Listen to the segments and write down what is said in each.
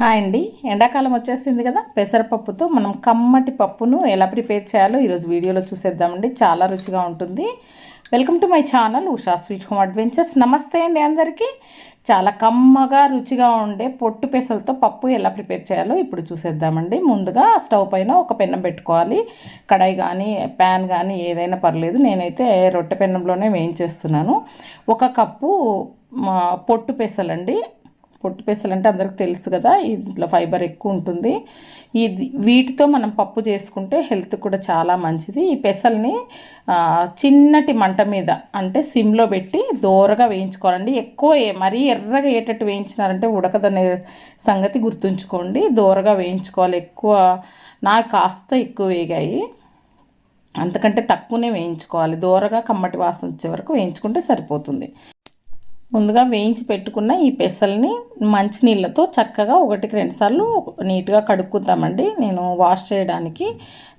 Hi అండి. ఎండాకాలం వచ్చేసింది కదా పెసరపప్పుతో మనం కమ్మటి పప్పును ఎలా ప్రిపేర్ చేయాలో ఈరోజు వీడియోలో చూసేద్దామండి. చాలా రుచిగా ఉంటుంది. Welcome to my channel Usha sweet home adventures. నమస్తే అండి అందరికీ. చాలా కమ్మగా రుచిగా ఉండే పొట్టు పెసలతో పప్పు ఎలా ప్రిపేర్ చేయాలో ఇప్పుడు చూసేద్దామండి. ముందుగా స్టవ్ పైన ఒక పెన్నం పెట్టుకోవాలి. కడాయి కానీ ప్యాన్ కానీ ఏదైనా పర్లేదు నేనైతే రొట్టె పెన్నంలోనే వేయించేస్తున్నాను. ఒక కప్పు మా పొట్టు పెసలండి. పొట్టు పెసలు అంటే అందరికి తెలుసు కదా ఇంట్లో ఫైబర్ ఎక్కువ ఉంటుంది. ఇది వీటితో మనం పప్పు చేసుకుంటే హెల్త్ కూడా చాలా మంచిది. ఈ పెసల్ని చిన్నటి మంట మీద అంటే సిమ్లో పెట్టి దోరగా వేయించుకోవాలండి. ఎక్కువ మరీ ఎర్రగా అయ్యేటట్టు వేయించినారంటే ఉడకదనే సంగతి గుర్తుంచుకోండి. దోరగా వేయించుకోవాలి. ఎక్కువ నాకు కాస్త ఎక్కువ వేగాయి. అంతకంటే తక్కువనే వేయించుకోవాలి. దోరగా కమ్మటి వాసన వచ్చే వరకు వేయించుకుంటే సరిపోతుంది. ముందుగా వేయించి పెట్టుకున్న ఈ పెసల్ని మంచినీళ్ళతో చక్కగా ఒకటికి రెండుసార్లు నీట్గా కడుక్కుందామండి. నేను వాష్ చేయడానికి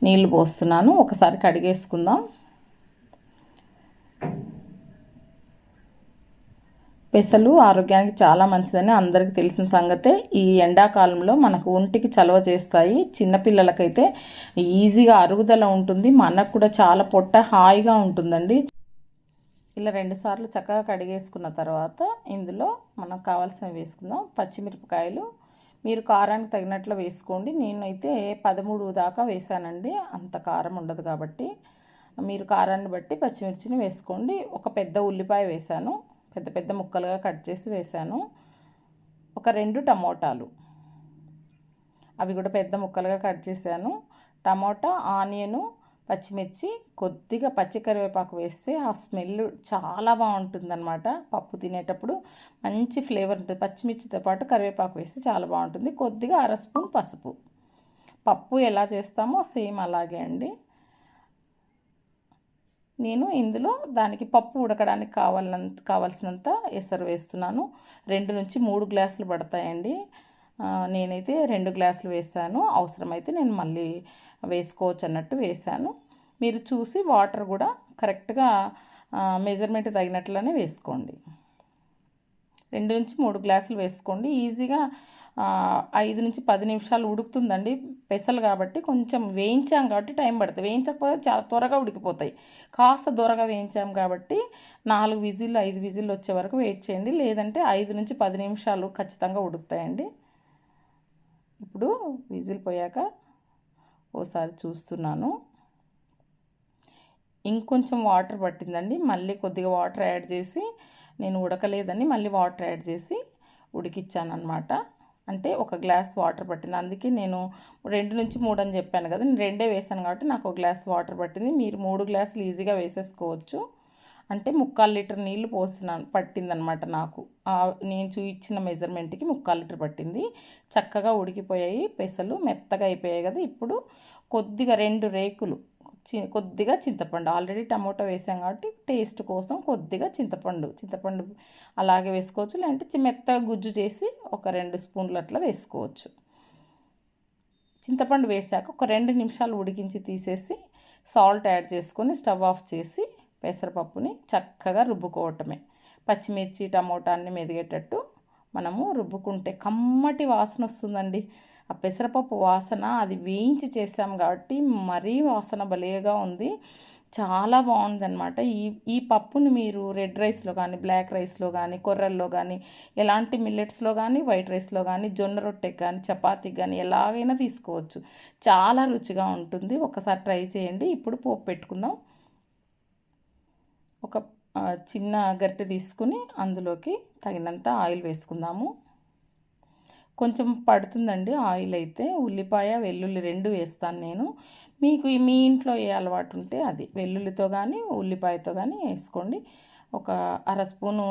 నీళ్ళు పోస్తున్నాను. ఒకసారి కడిగేసుకుందాం. పెసలు ఆరోగ్యానికి చాలా మంచిదని అందరికీ తెలిసిన సంగతే. ఈ ఎండాకాలంలో మనకు ఒంటికి చలవ చేస్తాయి. చిన్నపిల్లలకైతే ఈజీగా అరుగుదల ఉంటుంది. మనకు కూడా చాలా పొట్ట హాయిగా ఉంటుందండి. ఇలా రెండు సార్లు చక్కగా కడిగేసుకున్న తర్వాత ఇందులో మనకు కావాల్సినవి వేసుకుందాం. పచ్చిమిరపకాయలు మీరు కారానికి తగినట్లు వేసుకోండి. నేనైతే పదమూడు దాకా వేసానండి అంత కారం ఉండదు కాబట్టి. మీరు కారాన్ని బట్టి పచ్చిమిర్చిని వేసుకోండి. ఒక పెద్ద ఉల్లిపాయ వేసాను పెద్ద పెద్ద ముక్కలుగా కట్ చేసి వేసాను ఒక రెండు టమోటాలు. అవి కూడా పెద్ద ముక్కలుగా కట్ చేశాను. టమోటా ఆనియను పచ్చిమిర్చి కొద్దిగా పచ్చి కరివేపాకు వేస్తే ఆ స్మెల్ చాలా బాగుంటుందన్నమాట. పప్పు తినేటప్పుడు మంచి ఫ్లేవర్ ఉంటుంది. పచ్చిమిర్చితో పాటు కరివేపాకు వేస్తే చాలా బాగుంటుంది. కొద్దిగా అర స్పూన్ పసుపు. పప్పు ఎలా చేస్తామో సేమ్ అలాగే అండి. నేను ఇందులో దానికి పప్పు ఉడకడానికి కావాలంత కావాల్సినంత ఎసరు వేస్తున్నాను. రెండు నుంచి మూడు గ్లాసులు పడతాయండి. నేనైతే రెండు గ్లాసులు వేసాను అవసరమైతే నేను మళ్ళీ వేసుకోవచ్చు అన్నట్టు వేసాను మీరు చూసి వాటర్ కూడా కరెక్ట్గా మెజర్మెంట్ తగినట్లనే వేసుకోండి. రెండు నుంచి మూడు గ్లాసులు వేసుకోండి. ఈజీగా ఐదు నుంచి పది నిమిషాలు ఉడుకుతుందండి. పెసలు కాబట్టి కొంచెం వేయించాం కాబట్టి టైం పడుతుంది. వేయించకపోతే చాలా త్వరగా ఉడికిపోతాయి. కాస్త దూరగా వేయించాం కాబట్టి నాలుగు విజిల్లు ఐదు విజిల్లు వచ్చే వరకు వెయిట్ చేయండి. లేదంటే ఐదు నుంచి పది నిమిషాలు ఖచ్చితంగా ఉడుకుతాయండి. ఇప్పుడు విజిల్ పోయాక ఓసారి చూస్తున్నాను. ఇంకొంచెం వాటర్ పట్టిందండి. మళ్ళీ కొద్దిగా వాటర్ యాడ్ చేసి నేను ఉడకలేదని మళ్ళీ వాటర్ యాడ్ చేసి ఉడికిచ్చాను అనమాట అంటే ఒక గ్లాస్ వాటర్ పట్టింది. అందుకే నేను రెండు నుంచి మూడు అని చెప్పాను కదా నేను రెండే వేసాను కాబట్టి నాకు ఒక గ్లాస్ వాటర్ పట్టింది. మీరు మూడు గ్లాసులు ఈజీగా వేసేసుకోవచ్చు. అంటే ముక్కాలు లీటర్ నీళ్ళు పోసిన పట్టిందనమాట నాకు. నేను చూయించిన మెజర్మెంట్కి ముక్కాలు లీటర్ పట్టింది. చక్కగా ఉడికిపోయాయి పెసలు మెత్తగా అయిపోయాయి కదా. ఇప్పుడు కొద్దిగా రెండు రేకులు చి కొద్దిగా చింతపండు. ఆల్రెడీ టమాటో వేసాం కాబట్టి టేస్ట్ కోసం కొద్దిగా చింతపండు. చింతపండు అలాగే వేసుకోవచ్చు. లేదంటే మెత్తగా గుజ్జు చేసి ఒక రెండు స్పూన్లు అట్లా వేసుకోవచ్చు. చింతపండు వేసాక ఒక రెండు నిమిషాలు ఉడికించి తీసేసి సాల్ట్ యాడ్ చేసుకొని స్టవ్ ఆఫ్ చేసి పెసరపప్పుని చక్కగా రుబ్బుకోవటమే. పచ్చిమిర్చి టమోటా అన్ని మెదిగేటట్టు మనము రుబ్బుకుంటే కమ్మటి వాసన వస్తుందండి. ఆ పెసరపప్పు వాసన అది వేయించి చేసాం కాబట్టి మరీ వాసన భలేగా ఉంది. చాలా బాగుందనమాట ఈ ఈ పప్పుని మీరు రెడ్ రైస్లో కానీ బ్లాక్ రైస్లో కానీ కొర్రల్లో కానీ ఎలాంటి మిల్లెట్స్లో కానీ వైట్ రైస్లో కానీ జొన్న రొట్టెకి కానీ చపాతీకి కానీ ఎలాగైనా తీసుకోవచ్చు. చాలా రుచిగా ఉంటుంది. ఒకసారి ట్రై చేయండి. ఇప్పుడు పోపు పెట్టుకుందాం. ఒక చిన్న గరిటె తీసుకుని అందులోకి తగినంత ఆయిల్ వేసుకుందాము. కొంచెం పడుతుందండి ఆయిల్ అయితే. ఉల్లిపాయ వెల్లుల్లి రెండు వేస్తాను నేను. మీకు మీ ఇంట్లో ఏ అలవాటు ఉంటే అది. వెల్లుల్లితో కానీ ఉల్లిపాయతో కానీ వేసుకోండి. ఒక అర స్పూను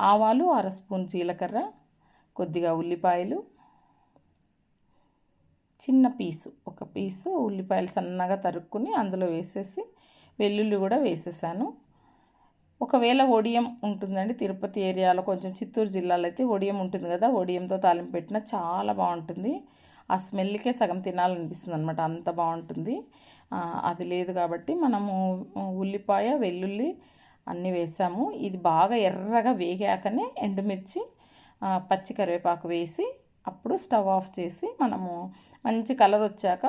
ఆవాలు అర స్పూన్ జీలకర్ర కొద్దిగా ఉల్లిపాయలు. చిన్న పీసు ఒక పీసు ఉల్లిపాయలు సన్నగా తరుక్కుని అందులో వేసేసి వెల్లుల్లి కూడా వేసేసాను. ఒకవేళ ఒడియం ఉంటుందండి తిరుపతి ఏరియాలో కొంచెం చిత్తూరు జిల్లాలో అయితే ఒడియం ఉంటుంది కదా ఒడియంతో తాలింపు పెట్టిన చాలా బాగుంటుంది. ఆ స్మెల్కే సగం తినాలనిపిస్తుంది అనమాట అంత బాగుంటుంది. అది లేదు కాబట్టి మనము ఉల్లిపాయ వెల్లుల్లి అన్నీ వేసాము. ఇది బాగా ఎర్రగా వేగాకనే ఎండుమిర్చి పచ్చి కరివేపాకు వేసి అప్పుడు స్టవ్ ఆఫ్ చేసి మనము మంచి కలర్ వచ్చాక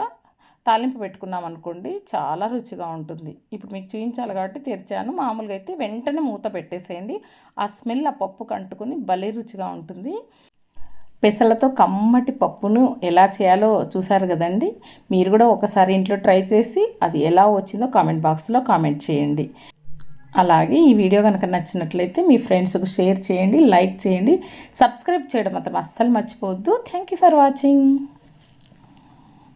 తాలింపు పెట్టుకున్నాం అనుకోండి చాలా రుచిగా ఉంటుంది. ఇప్పుడు మీకు చూపించాలి కాబట్టి తెరిచాను. మామూలుగా అయితే వెంటనే మూత పెట్టేసేయండి. ఆ స్మెల్ ఆ పప్పుకు అంటుకుని భలే రుచిగా ఉంటుంది. పెసలతో కమ్మటి పప్పును ఎలా చేయాలో చూసారు కదండి? మీరు కూడా ఒకసారి ఇంట్లో ట్రై చేసి అది ఎలా వచ్చిందో కామెంట్ బాక్స్లో కామెంట్ చేయండి. అలాగే ఈ వీడియో కనుక నచ్చినట్లయితే మీ ఫ్రెండ్స్కు షేర్ చేయండి లైక్ చేయండి. సబ్స్క్రైబ్ చేయడం మాత్రం అస్సలు మర్చిపోవద్దు. Thank you for watching.